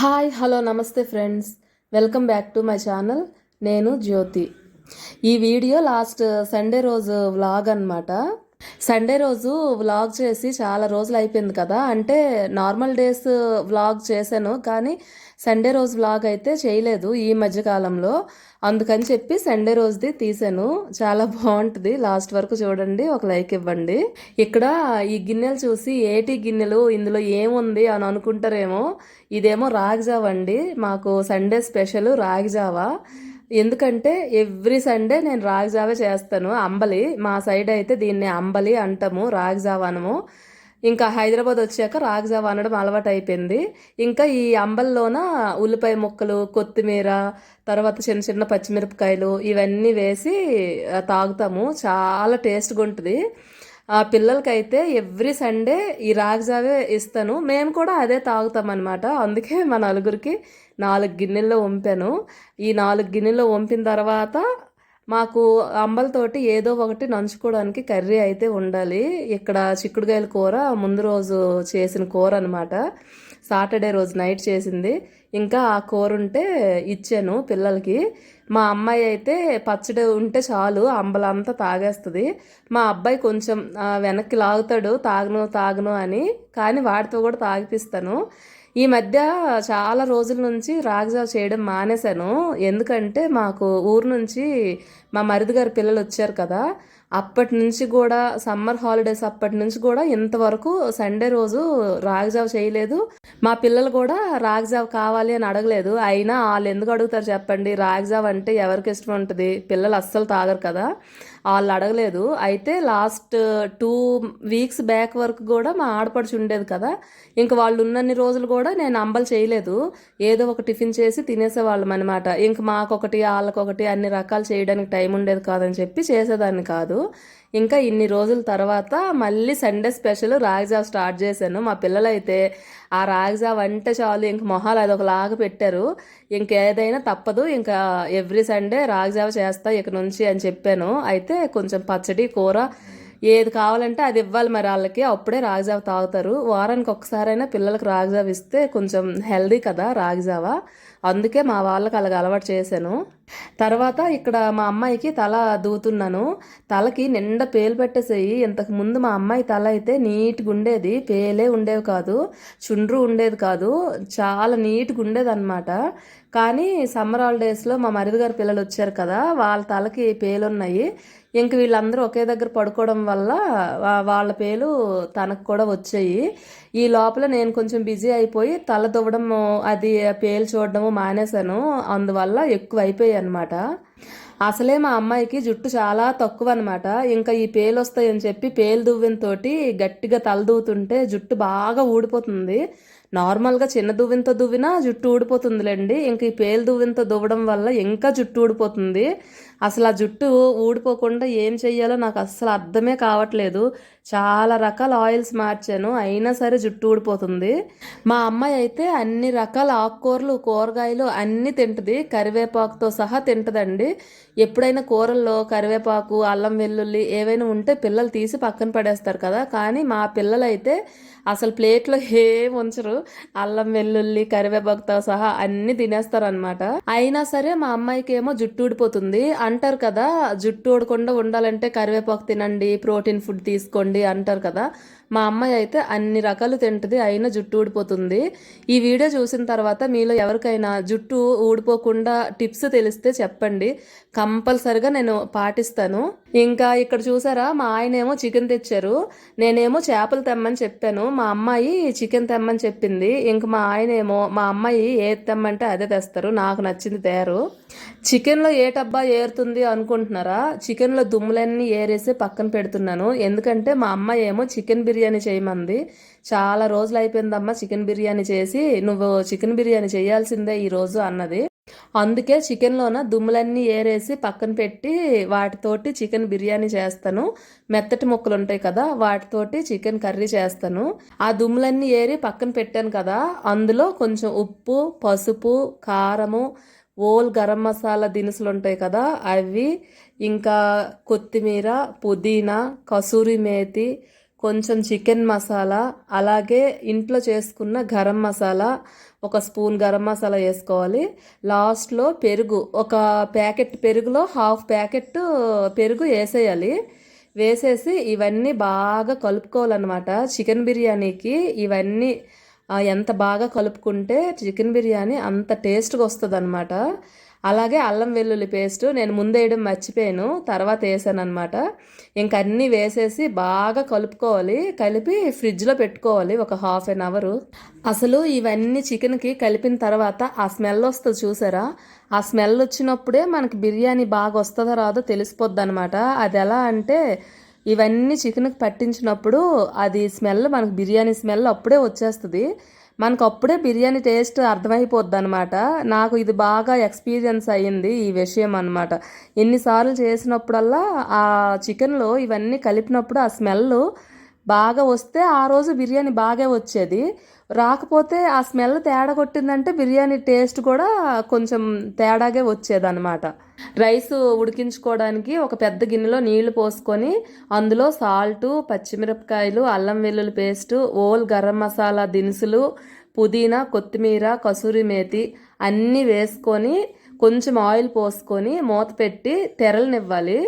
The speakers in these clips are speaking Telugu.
హాయ్ హలో నమస్తే friends. Welcome back to my channel. నేను జ్యోతి. ఈ వీడియో లాస్ట్ సండే రోజు వ్లాగ్ అన్నమాట. సండే రోజు వ్లాగ్ చేసి చాలా రోజులు అయిపోయింది కదా. అంటే నార్మల్ డేస్ వ్లాగ్ చేశాను కానీ సండే రోజు వ్లాగ్ అయితే చేయలేదు ఈ మధ్యకాలంలో అందుకని చెప్పి సండే రోజుది తీసాను. చాలా బాగుంటుంది. లాస్ట్ వరకు చూడండి ఒక లైక్ ఇవ్వండి. ఇక్కడ ఈ గిన్నెలు చూసి ఏటి గిన్నెలు ఇందులో ఏముంది అని అనుకుంటారేమో. ఇదేమో రాగిజావ అండి. మాకు సండే స్పెషల్ రాగిజావా ఎందుకంటే ఎవ్రీ సండే నేను రాగిజావే చేస్తాను అంబలి. మా సైడ్ అయితే దీన్ని అంబలి అంటాము రాగిజావ అనము. ఇంకా హైదరాబాద్ వచ్చాక రాగజావ అనడం అలవాటు అయిపోయింది ఇంకా ఈ అంబల్లోన ఉల్లిపాయ ముక్కలు కొత్తిమీర తర్వాత చిన్న చిన్న పచ్చిమిరపకాయలు ఇవన్నీ వేసి తాగుతాము. చాలా టేస్ట్గా ఉంటుంది ఆ పిల్లలకైతే ఎవ్రీ సండే ఈ రాగజావే ఇస్తాను. మేము కూడా అదే తాగుతాం అనమాట అందుకే మా నలుగురికి నాలుగు గిన్నెల్లో వంపాను. ఈ నాలుగు గిన్నెల్లో వంపిన తర్వాత మాకు అంబలతోటి ఏదో ఒకటి నంచుకోవడానికి కర్రీ అయితే ఉండాలి. ఇక్కడ చిక్కుడుకాయల కూర ముందు రోజు చేసిన కూర అనమాట సాటర్డే రోజు నైట్ చేసింది. ఇంకా ఆ కూర ఉంటే ఇచ్చాను పిల్లలకి. మా అమ్మాయి అయితే పచ్చడి ఉంటే చాలు అంబలంతా తాగేస్తుంది. మా అబ్బాయి కొంచెం వెనక్కి లాగుతాడు తాగను తాగను అని కానీ వాడితో కూడా తాగిపిస్తాను. ఈ మధ్య చాలా రోజుల నుంచి రాగిజావ చేయడం మానేశాను. ఎందుకంటే మాకు ఊరు నుంచి మా మరిది గారి పిల్లలు వచ్చారు కదా. అప్పటి నుంచి కూడా సమ్మర్ హాలిడేస్ అప్పటి నుంచి కూడా ఇంతవరకు సండే రోజు రాగిజావ చేయలేదు. మా పిల్లలు కూడా రాగిజావ కావాలి అని అడగలేదు. అయినా వాళ్ళు ఎందుకు అడుగుతారు చెప్పండి? రాగిజావ అంటే ఎవరికి ఇష్టం ఉంటుంది? పిల్లలు అస్సలు తాగరు కదా. వాళ్ళు అడగలేదు. అయితే లాస్ట్ టూ వీక్స్ బ్యాక్ వరకు కూడా మా ఆడపడుచు ఉండేది కదా. ఇంక వాళ్ళు ఉన్నన్ని రోజులు కూడా నేను అంబలు చేయలేదు. ఏదో ఒక టిఫిన్ చేసి తినేసేవాళ్ళం అనమాట ఇంక మాకొకటి వాళ్ళకొకటి అన్ని రకాలు చేయడానికి టైం ఉండేది కాదని చెప్పి చేసేదాన్ని కాదు. ఇంకా ఇన్ని రోజుల తర్వాత మళ్ళీ సండే స్పెషల్ రాగిజావ స్టార్ట్ చేశాను. మా పిల్లలైతే ఆ రాగిజావ అంటే చాలు ఇంక మొహాలు అది ఒకలాగా పెట్టారు. ఇంకేదైనా తప్పదు ఇంకా ఎవ్రీ సండే రాగిజావ చేస్తా ఇక నుంచి అని చెప్పాను. అయితే కొంచెం పచ్చడి కూర ఏది కావాలంటే అది ఇవ్వాలి మరి వాళ్ళకి. అప్పుడే రాగిజావ తాగుతారు. వారానికి ఒకసారైనా పిల్లలకు రాగిజావ ఇస్తే కొంచెం హెల్దీ కదా రాగిజావ. అందుకే మా వాళ్ళకి అలాగ అలవాటు చేశాను. తర్వాత ఇక్కడ మా అమ్మాయికి తల దూతున్నాను. తలకి నిండా పేలు పెట్టేసేయి. ఇంతకు ముందు మా అమ్మాయి తల అయితే నీట్గా ఉండేది. పేలే ఉండేవి కాదు. చుండ్రు ఉండేది కాదు. చాలా నీట్గా ఉండేది అనమాట కానీ సమ్మర్ హాలిడేస్లో మా మరిది గారి పిల్లలు వచ్చారు కదా వాళ్ళ తలకి పేలున్నాయి. ఇంక వీళ్ళందరూ ఒకే దగ్గర పడుకోవడం వల్ల వాళ్ళ పేలు తనకు కూడా వచ్చాయి. ఈ లోపల నేను కొంచెం బిజీ అయిపోయి తల దువ్వడం అది పేలు చూడడము మానేశాను. అందువల్ల ఎక్కువ అయిపోయాయి అనమాట అసలే మా అమ్మాయికి జుట్టు చాలా తక్కువ అనమాట ఇంకా ఈ పేలు వస్తాయని చెప్పి పేలు దువ్వెనతోటి గట్టిగా తల దువ్వుతుంటే జుట్టు బాగా ఊడిపోతుంది. నార్మల్గా చిన్న దువ్వెనతో దువ్వినా జుట్టు ఊడిపోతుందిలేండి. ఇంక ఈ పేలు దువ్వెనతో దువ్వడం వల్ల ఇంకా జుట్టు ఊడిపోతుంది. అసలు ఆ జుట్టు ఊడిపోకుండా ఏం చెయ్యాలో నాకు అస్సలు అర్థమే కావట్లేదు. చాలా రకాల ఆయిల్స్ మార్చాను అయినా సరే జుట్టు ఊడిపోతుంది. మా అమ్మాయి అయితే అన్ని రకాల ఆకుకూరలు కూరగాయలు అన్నీ తింటుంది. కరివేపాకుతో సహా తింటుందండి. ఎప్పుడైనా కూరల్లో కరివేపాకు అల్లం వెల్లుల్లి ఏవైనా ఉంటే పిల్లలు తీసి పక్కన పడేస్తారు కదా. కానీ మా పిల్లలైతే అసలు ప్లేట్లో ఏం ఉంచరు. అల్లం వెల్లుల్లి కరివేపాకుతో సహా అన్ని తినేస్తారు అనమాట అయినా సరే మా అమ్మాయికి ఏమో జుట్టు ఊడిపోతుంది. అంటారు కదా జుట్టు ఊడకుండా ఉండాలంటే కరివేపాకు తినండి ప్రోటీన్ ఫుడ్ తీసుకోండి అంటారు కదా. మా అమ్మాయి అయితే అన్ని రకాలు తింటుంది అయినా జుట్టు ఊడిపోతుంది. ఈ వీడియో చూసిన తర్వాత మీలో ఎవరికైనా జుట్టు ఊడిపోకుండా టిప్స్ తెలిస్తే చెప్పండి. కంపల్సరిగా నేను పాటిస్తాను. ఇంకా ఇక్కడ చూసారా మా ఆయన ఏమో చికెన్ తెచ్చారు. నేనేమో చేపలు తెమ్మని చెప్పాను. మా అమ్మాయి చికెన్ తెమ్మని చెప్పింది. ఇంక మా ఆయన ఏమో మా అమ్మాయి ఏది తెమ్మంటే అదే తెస్తారు. నాకు నచ్చింది తేరు చికెన్లో ఏ టబ్బా ఏరుతుంది అనుకుంటున్నారా? చికెన్లో దుమ్ములన్నీ ఏరేసి పక్కన పెడుతున్నాను. ఎందుకంటే మా అమ్మాయి ఏమో చికెన్ బిర్యానీ చేయమంది. చాలా రోజులు అయిపోయిందమ్మా చికెన్ బిర్యానీ చేసి. నువ్వు చికెన్ బిర్యానీ చేయాల్సిందే ఈరోజు అన్నది. అందుకే చికెన్లోన దుమ్ములన్నీ ఏరేసి పక్కన పెట్టి వాటితోటి చికెన్ బిర్యానీ చేస్తాను. మెత్తటి ముక్కలు ఉంటాయి కదా వాటితోటి చికెన్ కర్రీ చేస్తాను. ఆ దుమ్ములన్నీ ఏరి పక్కన పెట్టాను కదా అందులో కొంచెం ఉప్పు పసుపు కారము ఓల్ గరం మసాలా దినుసులు ఉంటాయి కదా అవి ఇంకా కొత్తిమీర పుదీనా కసూరి మేతి కొంచెం చికెన్ మసాలా అలాగే ఇంట్లో చేసుకున్న గరం మసాలా ఒక స్పూన్ గరం మసాలా వేసుకోవాలి. లాస్ట్లో పెరుగు ఒక ప్యాకెట్ పెరుగులో హాఫ్ ప్యాకెట్ పెరుగు వేసేయాలి. వేసేసి ఇవన్నీ బాగా కలుపుకోవాలన్నమాట. చికెన్ బిర్యానీకి ఇవన్నీ ఎంత బాగా కలుపుకుంటే చికెన్ బిర్యానీ అంత టేస్ట్గా వస్తుంది అనమాట అలాగే అల్లం వెల్లుల్లి పేస్ట్ నేను ముందేయడం మర్చిపోయాను తర్వాత వేసాను అనమాట ఇంక అన్నీ వేసేసి బాగా కలుపుకోవాలి కలిపి ఫ్రిడ్జ్లో పెట్టుకోవాలి ఒక హాఫ్ అన్ అవర్. అసలు ఇవన్నీ చికెన్కి కలిపిన తర్వాత ఆ స్మెల్ వస్తుంది చూసారా? ఆ స్మెల్ వచ్చినప్పుడే మనకి బిర్యానీ బాగా వస్తుందో రాదో తెలిసిపోద్ది అనమాట అది ఎలా అంటే ఇవన్నీ చికెన్కి పట్టించినప్పుడు అది స్మెల్ మనకు బిర్యానీ స్మెల్ అప్పుడే వచ్చేస్తుంది. మనకు అప్పుడే బిర్యానీ టేస్ట్ అర్థమైపోద్ది అనమాట నాకు ఇది బాగా ఎక్స్పీరియన్స్ అయ్యింది ఈ విషయం అనమాట ఎన్నిసార్లు చేసినప్పుడల్లా ఆ చికెన్లో ఇవన్నీ కలిపినప్పుడు ఆ స్మెల్ బాగా వస్తే ఆ రోజు బిర్యానీ బాగా వచ్చేది. రాకపోతే ఆ స్మెల్ తేడా కొట్టిందంటే బిర్యానీ టేస్ట్ కూడా కొంచెం తేడాగే వచ్చేదన్నమాట. రైస్ ఉడికించుకోవడానికి ఒక పెద్ద గిన్నెలో నీళ్ళు పోసుకొని అందులో సాల్ట్ పచ్చిమిరపకాయలు అల్లం వెల్లుల్లి పేస్ట్ ఓల్ గరం మసాలా దినుసులు పుదీనా కొత్తిమీర కసూరి మేతి అన్నీ వేసుకొని కొంచెం ఆయిల్ పోసుకొని మూత పెట్టి తెరలనివ్వాలి.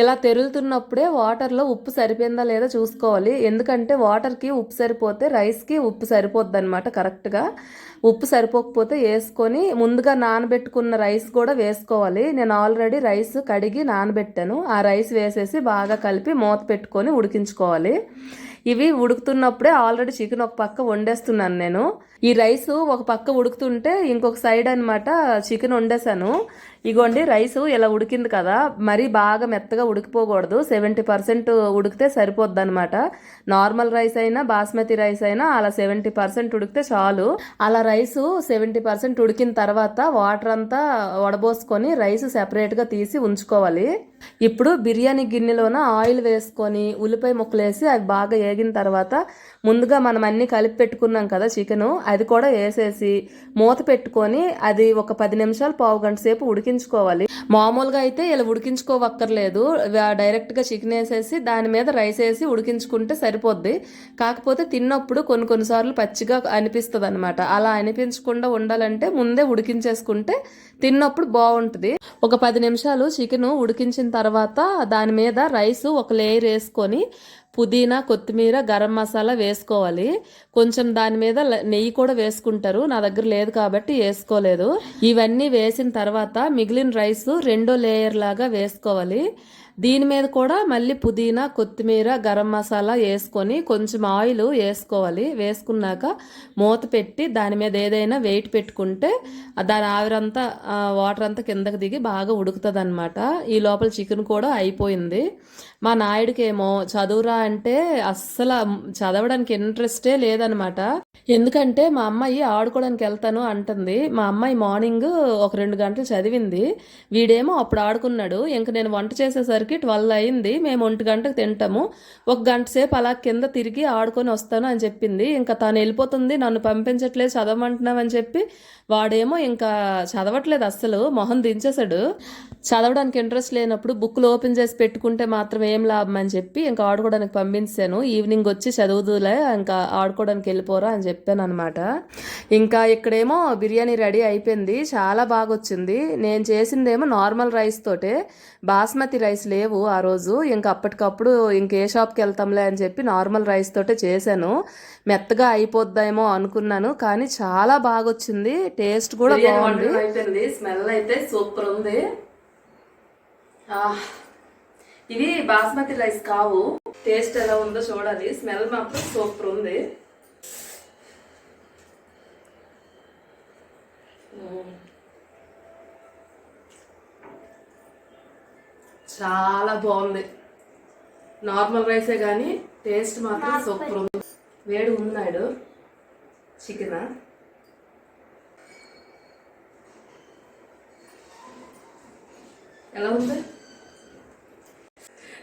ఇలా తెరులుతున్నప్పుడే వాటర్లో ఉప్పు సరిపోయిందా లేదా చూసుకోవాలి. ఎందుకంటే వాటర్కి ఉప్పు సరిపోతే రైస్కి ఉప్పు సరిపోద్ది అనమాట కరెక్ట్గా. ఉప్పు సరిపోకపోతే వేసుకొని ముందుగా నానబెట్టుకున్న రైస్ కూడా వేసుకోవాలి. నేను ఆల్రెడీ రైస్ కడిగి నానబెట్టాను. ఆ రైస్ వేసేసి బాగా కలిపి మూత పెట్టుకొని ఉడికించుకోవాలి. ఇవి ఉడుకుతున్నప్పుడే ఆల్రెడీ చికెన్ ఒక పక్క వండేస్తున్నాను నేను. ఈ రైస్ ఒక పక్క ఉడుకుతుంటే ఇంకొక సైడ్ అనమాట చికెన్ వండేసాను ఇగోండి రైస్ ఇలా ఉడికింది కదా మరీ బాగా మెత్తగా ఉడికిపోకూడదు. సెవెంటీ పర్సెంట్ ఉడికితే సరిపోద్ది అనమాట నార్మల్ రైస్ అయినా బాస్మతి రైస్ అయినా అలా సెవెంటీ పర్సెంట్ ఉడికితే చాలు. అలా రైస్ సెవెంటీ పర్సెంట్ ఉడికిన తర్వాత వాటర్ అంతా వడబోసుకొని రైస్ సెపరేట్గా తీసి ఉంచుకోవాలి. ఇప్పుడు బిర్యానీ గిన్నెలోన ఆయిల్ వేసుకొని ఉల్లిపాయ ముక్కలు వేసి అవి బాగా వేగిన తర్వాత ముందుగా మనం అన్ని కలిపి పెట్టుకున్నాం కదా చికెను అది కూడా వేసేసి మూత పెట్టుకొని అది ఒక పది నిమిషాలు పావు గంట సేపు ఉడికించుకోవాలి. మామూలుగా అయితే ఇలా ఉడికించుకోవక్కర్లేదు. డైరెక్ట్గా చికెన్ వేసేసి దాని మీద రైస్ వేసి ఉడికించుకుంటే సరిపోద్ది. కాకపోతే తిన్నప్పుడు కొన్ని కొన్నిసార్లు పచ్చిగా అనిపిస్తుంది అనమాట అలా అనిపించకుండా ఉండాలంటే ముందే ఉడికించేసుకుంటే తిన్నప్పుడు బాగుంటుంది ఒక పది నిమిషాలు చికెన్ ఉడికించిన తర్వాత దాని మీద రైస్ ఒక లేయర్ వేసుకొని పుదీనా కొత్తిమీర గరం మసాలా వేసుకోవాలి. కొంచెం దాని మీద నెయ్యి కూడా వేసుకుంటారు. నా దగ్గర లేదు కాబట్టి వేసుకోలేదు. ఇవన్నీ వేసిన తర్వాత మిగిలిన రైస్ రెండో లేయర్ లాగా వేసుకోవాలి. దీని మీద కూడా మళ్ళీ పుదీనా కొత్తిమీర గరం మసాలా వేసుకొని కొంచెం ఆయిల్ వేసుకోవాలి. వేసుకున్నాక మూత పెట్టి దాని మీద ఏదైనా వెయిట్ పెట్టుకుంటే దాని ఆవిరంతా వాటర్ అంతా కిందకి దిగి బాగా ఉడుకుతుంది అనమాట ఈ లోపల చికెన్ కూడా అయిపోయింది. మా నాయుడికేమో చదువురా అంటే అస్సలు చదవడానికి ఇంట్రెస్టే లేదనమాట ఎందుకంటే మా అమ్మాయి ఆడుకోవడానికి వెళ్తాను అంటుంది. మా అమ్మాయి మార్నింగ్ ఒక రెండు గంటలు చదివింది. వీడేమో అప్పుడు ఆడుకున్నాడు. ఇంక నేను వంట చేసేసరికి ట్వెల్వ్ అయింది. మేము ఒంటి గంటకు తింటాము. ఒక గంట సేపు అలా కింద తిరిగి ఆడుకొని వస్తాను అని చెప్పింది. ఇంకా తను వెళ్ళిపోతుంది. నన్ను పంపించట్లేదు చదవమంటున్నావని చెప్పి వాడేమో ఇంకా చదవట్లేదు అస్సలు. మొహం దించేశాడు. చదవడానికి ఇంట్రెస్ట్ లేనప్పుడు బుక్లు ఓపెన్ చేసి పెట్టుకుంటే మాత్రమే ఏం లాభం అని చెప్పి ఇంకా ఆడుకోవడానికి పంపించాను. ఈవినింగ్ వచ్చి చదువుదులే ఇంకా ఆడుకోవడానికి వెళ్ళిపోరా అని చెప్పాను అనమాట ఇంకా ఇక్కడేమో బిర్యానీ రెడీ అయిపోయింది చాలా బాగా వచ్చింది నేను చేసిందేమో నార్మల్ రైస్ తోటే బాస్మతి రైస్ లేవు ఆ రోజు. ఇంకా అప్పటికప్పుడు ఇంకే షాప్కి వెళ్తాంలే అని చెప్పి నార్మల్ రైస్ తోటే చేశాను. మెత్తగా అయిపోద్దేమో అనుకున్నాను కానీ చాలా బాగా వచ్చింది టేస్ట్ కూడా బాగుంది. స్మెల్ అయితే సూపర్ ఉంది. ఇవి బాస్మతి రైస్ కావు. టేస్ట్ ఎలా ఉందో చూడాలి. స్మెల్ మాత్రం సూపర్ ఉంది. చాలా బాగుంది. నార్మల్ రైసే కానీ టేస్ట్ మాత్రం సూపర్ ఉంది. వేడి ఉన్నాడు చికెన్? ఎలా ఉంది?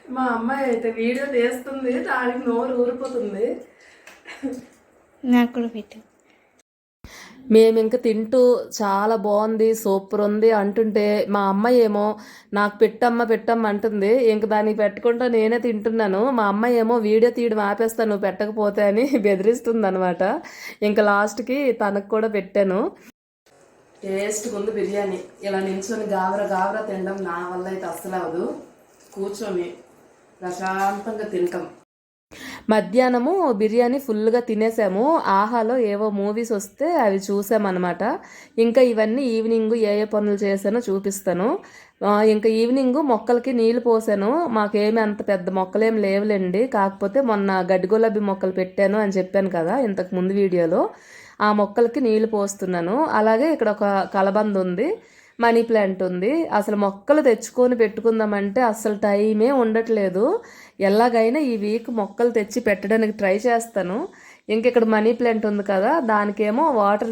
మా అమ్మాయి అయితే వీడియో తీస్తుంది దానికి నోరు ఊరిపోతుంది. నాకు కూడా పెట్టు. మేము ఇంక తింటూ చాలా బాగుంది సూపర్ ఉంది అంటుంటే మా అమ్మాయి ఏమో నాకు పెట్టమ్మ పెట్టమ్మ అంటుంది. ఇంక దానికి పెట్టకుండా నేనే తింటున్నాను. మా అమ్మాయి ఏమో వీడియో తీయడం ఆపేస్తా నువ్వు పెట్టకపోతే అని బెదిరిస్తుంది అనమాట ఇంకా లాస్ట్కి తనకు కూడా పెట్టాను. టేస్ట్గా ఉంది బిర్యానీ. ఇలా నిల్చొని గాబర గాబర తినడం నా వల్ల అయితే అస్సలు అవ్వదు. కూర్చొని ప్రశాంతంగా తింటాం. మధ్యాహ్నము బిర్యానీ ఫుల్గా తినేసాము. ఆహాలో ఏవో మూవీస్ వస్తే అవి చూసామన్నమాట. ఇంకా ఇవన్నీ ఈవినింగ్ ఏ ఏ పనులు చేశానో చూపిస్తాను. ఇంకా ఈవినింగ్ మొక్కలకి నీళ్ళు పోసాను. మాకేమి అంత పెద్ద మొక్కలేం లేవులేండి. కాకపోతే మొన్న గడ్డి గులాబీ మొక్కలు పెట్టాను అని చెప్పాను కదా ఇంతకు ముందు వీడియోలో. ఆ మొక్కలకి నీళ్ళు పోస్తున్నాను. అలాగే ఇక్కడ ఒక కలబంద ఉంది. మనీ ప్లాంట్ ఉంది. అసలు మొక్కలు తెచ్చుకొని పెట్టుకుందామంటే అసలు టైమే ఉండట్లేదు. ఎలాగైనా ఈ వీక్ మొక్కలు తెచ్చి పెట్టడానికి ట్రై చేస్తాను. ఇంక ఇక్కడ మనీ ప్లాంట్ ఉంది కదా దానికేమో వాటర్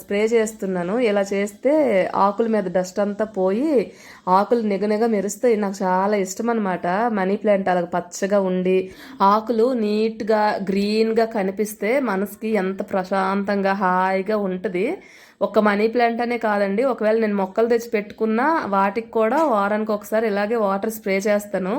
స్ప్రే చేస్తున్నాను. ఇలా చేస్తే ఆకుల మీద డస్ట్ అంతా పోయి ఆకులు నిగనిగ మెరుస్తాయి. నాకు చాలా ఇష్టం అనమాట మనీ ప్లాంట్ అలా పచ్చగా ఉండి ఆకులు నీట్గా గ్రీన్గా కనిపిస్తే మనసుకి ఎంత ప్రశాంతంగా హాయిగా ఉంటుంది. ఒక మనీ ప్లాంట్ అనే కాదండి. ఒకవేళ నేను మొక్కలు తెచ్చి పెట్టుకున్నా వాటికి కూడా వారానికి ఒకసారి ఇలాగే వాటర్ స్ప్రే చేస్తాను.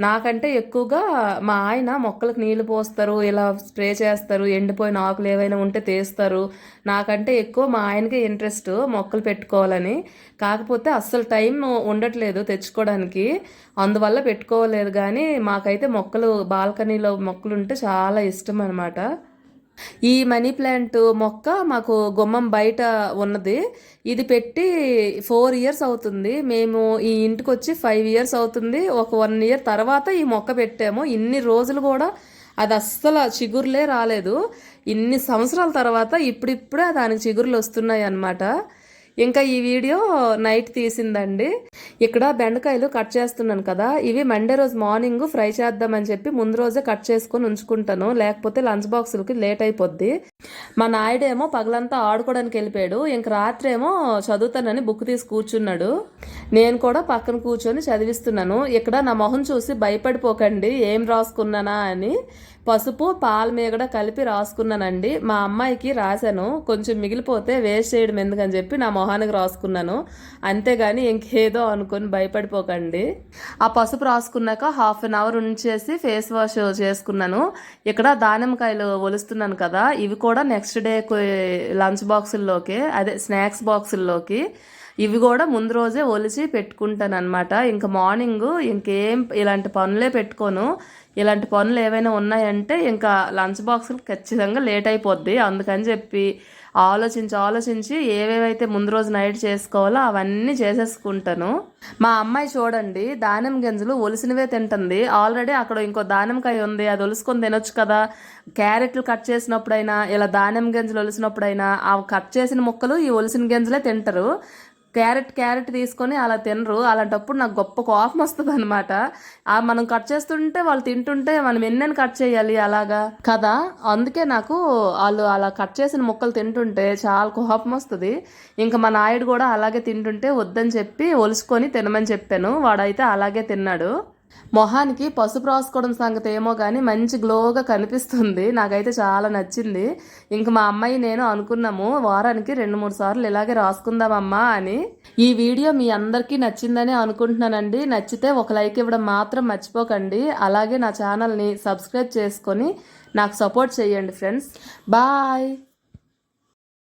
నాకంటే ఎక్కువగా మా ఆయన మొక్కలకు నీళ్ళు పోస్తారు ఇలా స్ప్రే చేస్తారు ఎండిపోయిన ఆకులు ఏవైనా ఉంటే తీస్తారు. నాకంటే ఎక్కువ మా ఆయనకే ఇంట్రెస్ట్ మొక్కలు పెట్టుకోవాలని. కాకపోతే అస్సలు టైం ఉండట్లేదు తెచ్చుకోవడానికి. అందువల్ల పెట్టుకోలేదు. కానీ మాకైతే మొక్కలు బాల్కనీలో మొక్కలు ఉంటే చాలా ఇష్టం అనమాట ఈ మనీ ప్లాంట్ మొక్క మాకు గుమ్మం బయట ఉన్నది. ఇది పెట్టి ఫోర్ ఇయర్స్ అవుతుంది. మేము ఈ ఇంటికి వచ్చి ఫైవ్ ఇయర్స్ అవుతుంది. ఒక వన్ ఇయర్ తర్వాత ఈ మొక్క పెట్టాము. ఇన్ని రోజులు కూడా అది అస్సలు చిగురులే రాలేదు. ఇన్ని సంవత్సరాల తర్వాత ఇప్పుడిప్పుడే దానికి చిగురులు వస్తున్నాయి అన్నమాట ఇంకా ఈ వీడియో నైట్ తీసిందండి. ఇక్కడ బెండకాయలు కట్ చేస్తున్నాను కదా ఇవి మండే రోజు మార్నింగ్ ఫ్రై చేద్దామని చెప్పి ముందు రోజే కట్ చేసుకొని ఉంచుకుంటాను. లేకపోతే లంచ్ బాక్సులకి లేట్ అయిపోద్ది. మా నాయుడేమో పగలంతా ఆడుకోవడానికి వెళ్ళిపోయాడు. ఇంక రాత్రి ఏమో చదువుతానని బుక్ తీసి కూర్చున్నాడు. నేను కూడా పక్కన కూర్చొని చదివిస్తున్నాను. ఇక్కడ నా మొహం చూసి భయపడిపోకండి ఏం రాసుకున్నానా అని. పసుపు పాల మీగడ కలిపి రాసుకున్నానండి. మా అమ్మాయికి రాశాను. కొంచెం మిగిలిపోతే వేస్ట్ చేయడం ఎందుకని చెప్పి నా మొహానికి రాసుకున్నాను. అంతేగాని ఇంకేదో అనుకొని భయపడిపోకండి. ఆ పసుపు రాసుకున్నాక హాఫ్ అన్ అవర్ ఉంచేసి ఫేస్ వాష్ చేసుకున్నాను. ఇక్కడ దానిమ్మకాయలు ఒలుస్తున్నాను కదా ఇవి కూడా నెక్స్ట్ డే లంచ్ బాక్సుల్లోకి అదే స్నాక్స్ బాక్సుల్లోకి ఇవి కూడా ముందు రోజే ఒలిచి పెట్టుకుంటాను అనమాట ఇంకా మార్నింగ్ ఇంకేం ఇలాంటి పనులే పెట్టుకోను. ఇలాంటి పనులు ఏవైనా ఉన్నాయంటే ఇంకా లంచ్ బాక్స్ ఖచ్చితంగా లేట్ అయిపోద్ది. అందుకని చెప్పి ఆలోచించి ఆలోచించి ఏవేవైతే ముందు రోజు నైట్ చేసుకోవాలో అవన్నీ చేసేసుకుంటాను. మా అమ్మాయి చూడండి దానిమ్మ గింజలు ఒలిసినవే తింటుంది. ఆల్రెడీ అక్కడ ఇంకో దానిమ్మకాయ ఉంది అది ఒలుసుకొని తినొచ్చు కదా. క్యారెట్లు కట్ చేసినప్పుడైనా ఇలా దానిమ్మ గింజలు ఒలిసినప్పుడైనా ఆ కట్ చేసిన ముక్కలు ఈ ఒలిసిన గింజలే తింటారు. క్యారెట్ క్యారెట్ తీసుకొని అలా తినరు. అలాంటప్పుడు నాకు గొప్ప కోపం వస్తుంది అనమాట మనం కట్ చేస్తుంటే వాళ్ళు తింటుంటే మనం ఎన్నెన్ని కట్ చేయాలి అలాగా? కదా? అందుకే నాకు వాళ్ళు అలా కట్ చేసిన ముక్కలు తింటుంటే చాలా కోపం వస్తుంది. ఇంకా మా నాయుడు కూడా అలాగే తింటుంటే వద్దని చెప్పి ఒలుసుకొని తినమని చెప్పాను. వాడైతే అలాగే తిన్నాడు. మొహానికి పసుపు రాసుకోవడం సంగతి ఏమో కానీ మంచి గ్లోగా కనిపిస్తుంది. నాకైతే చాలా నచ్చింది. ఇంక మా అమ్మాయి నేను అనుకున్నాము వారానికి రెండు మూడు సార్లు ఇలాగే రాసుకుందామమ్మా అని. ఈ వీడియో మీ అందరికీ నచ్చిందని అనుకుంటున్నానండి. నచ్చితే ఒక లైక్ ఇవ్వడం మాత్రం మర్చిపోకండి. అలాగే నా ఛానల్ని సబ్స్క్రైబ్ చేసుకొని నాకు సపోర్ట్ చేయండి ఫ్రెండ్స్. బాయ్!